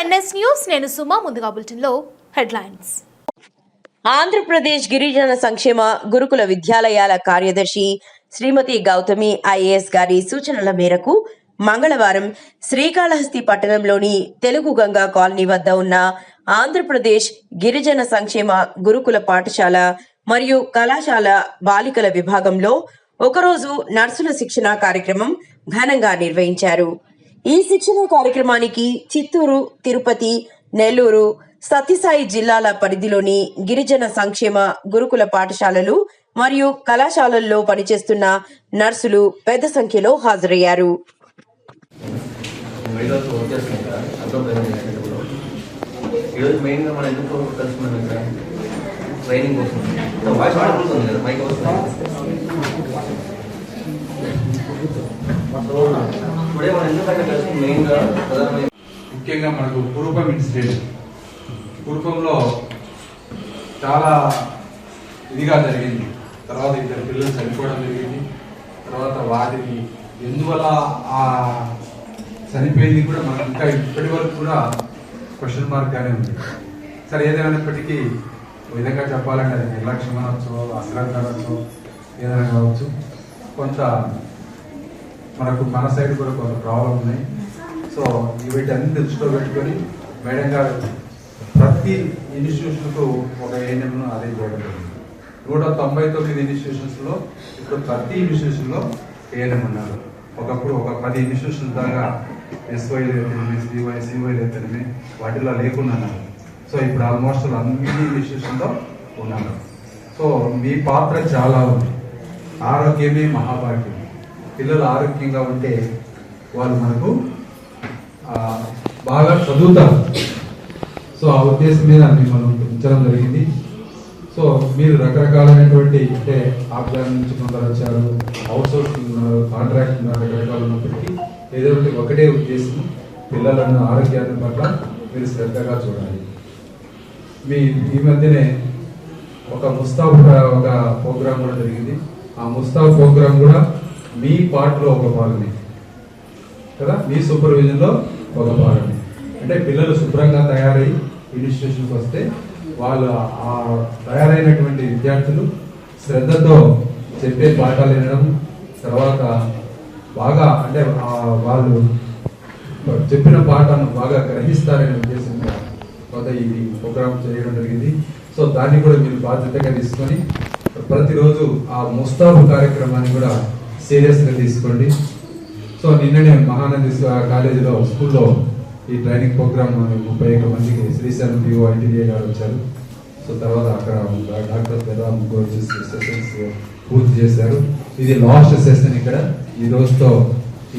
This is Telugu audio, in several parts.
ఎన్ఎస్ న్యూస్ నేను సుమా ముందుగా బులెటిన్లో హెడ్లైన్స్. ఆంధ్రప్రదేశ్ గిరిజన సంక్షేమ గురుకుల విద్యాలయాల కార్యదర్శి శ్రీమతి గౌతమి ఐఏఎస్ గారి సూచనల మేరకు మంగళవారం శ్రీకాళహస్తి పట్టణంలోని తెలుగు గంగా కాలనీ వద్ద ఉన్న ఆంధ్రప్రదేశ్ గిరిజన సంక్షేమ గురుకుల పాఠశాల మరియు కళాశాల బాలికల విభాగంలో ఒకరోజు నర్సుల శిక్షణ కార్యక్రమం ఘనంగా నిర్వహించారు. ఈ శిక్షణ కార్యక్రమానికి చిత్తూరు తిరుపతి నెల్లూరు సత్యసాయి జిల్లాల పరిధిలోని గిరిజన సంక్షేమ గురుకుల పాఠశాలలు మరియు కళాశాలల్లో పనిచేస్తున్న నర్సులు పెద్ద సంఖ్యలో హాజరయ్యారు. ట్రైనింగ్ కోసం. ముఖ్యంగా మనకు పూర్వం ఇన్సిడెంట్ పూర్వంలో చాలా ఇదిగా జరిగింది. తర్వాత ఇద్దరు పిల్లలు చనిపోవడం జరిగింది. తర్వాత వాటిని ఎందువల్ల ఆ చనిపోయింది కూడా మనకు ఇంకా ఇప్పటి వరకు కూడా క్వశ్చన్ మార్క్గానే ఉంది. సరే ఏదైనప్పటికీ విధంగా చెప్పాలంటే అది నిర్లక్ష్యం అనొచ్చు అశ్రద్ధ అనొచ్చు ఏదైనా కావచ్చు. కొంత మనకు మన సైడ్ కూడా కొంత ప్రాబ్లం ఉన్నాయి. సో వీటన్ని దృష్టిలో పెట్టుకొని మేడం గారు ప్రతి ఇన్స్టిట్యూషన్కు ఒక ఏఎన్ఎంను అరేంజ్ చేయడం జరిగింది. నూట తొంభై తొమ్మిది ఇన్స్టిట్యూషన్స్లో ఇప్పుడు ప్రతి ఇన్స్టిట్యూషన్లో ఏఎన్ఎం ఉన్నారు. ఒకప్పుడు ఒక పది ఇన్స్టిట్యూషన్ దాకా ఎస్వై అయితేనేమి సివై సివై అయితేనేమి వాటిలో లేకుండా సో ఇప్పుడు ఆల్మోస్ట్ అన్ని ఇన్స్టిట్యూషన్లో ఉన్నారు. సో మీ పాత్ర చాలా ఉంది. ఆరోగ్యమే మహాభాగ్యం. పిల్లలు ఆరోగ్యంగా ఉంటే వాళ్ళు మనకు బాగా చదువుతారు. సో ఆ ఉద్దేశం మీద మిమ్మల్ని ఉంచడం జరిగింది. సో మీరు రకరకాలైనటువంటి అంటే ఆఫ్ఘన్ నుంచి కొందరు వచ్చారు అవుట్ సోర్సింగ్ ఉన్నారు కాంట్రాక్ట్ ఉన్నారు రకరకాలు ఉన్నప్పటికీ ఏదో ఒకటి ఒకటే ఉద్దేశం పిల్లలను ఆరోగ్యాన్ని పట్ల మీరు శ్రద్ధగా చూడాలి. మీ ఈ మధ్యనే ఒక ముస్తాబ్ ఒక ప్రోగ్రాం కూడా జరిగింది. ఆ ముస్తాబ్ ప్రోగ్రామ్ కూడా మీ పార్ట్లో ఒక భాగమే కదా? మీ సూపర్విజన్లో ఒక భాగమే అంటే పిల్లలు శుభ్రంగా తయారై ఇన్స్టిట్యూషన్కి వస్తే వాళ్ళు ఆ తయారైనటువంటి విద్యార్థులు శ్రద్ధతో చెప్పే పాఠాలు వినడం తర్వాత బాగా అంటే వాళ్ళు చెప్పిన పాఠాలను బాగా గ్రహిస్తారనే ఉద్దేశంగా కొత్త ఈ ప్రోగ్రామ్ చేయడం జరిగింది. సో దాన్ని కూడా మీరు బాధ్యతగా తీసుకొని ప్రతిరోజు ఆ ముస్తాబు కార్యక్రమాన్ని కూడా సీరియస్గా తీసుకోండి. సో నిన్ననే మహానంది కాలేజీలో స్కూల్లో ఈ ట్రైనింగ్ ప్రోగ్రామ్ ముప్పై ఒక్క మందికి శ్రీశైలం పిఓ ఐటీడీఏ గారు వచ్చారు. సో తర్వాత అక్కడ డాక్టర్ పెద్ద ముగ్గురు సెషన్స్ పూర్తి చేశారు. ఇది లాస్ట్ సెషన్ ఇక్కడ. ఈ రోజుతో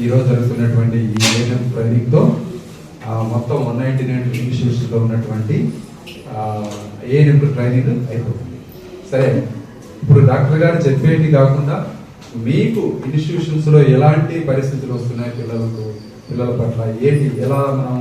ఈ రోజు జరుగుతున్నటువంటి ఈ ఏఎన్ఎం ట్రైనింగ్తో మొత్తం వన్ నైన్టీ నైన్ ఇన్స్టిట్యూట్స్లో ఉన్నటువంటి ఏఎన్ఎం ట్రైనింగ్ అయిపోతుంది. సరే ఇప్పుడు డాక్టర్ గారు చెప్పేటి కాకుండా మీకు ఇన్స్టిట్యూషన్స్లో ఎలాంటి పరిస్థితులు వస్తున్నాయి పిల్లలకు పిల్లల పట్ల? ఏంటి? ఎలా మనం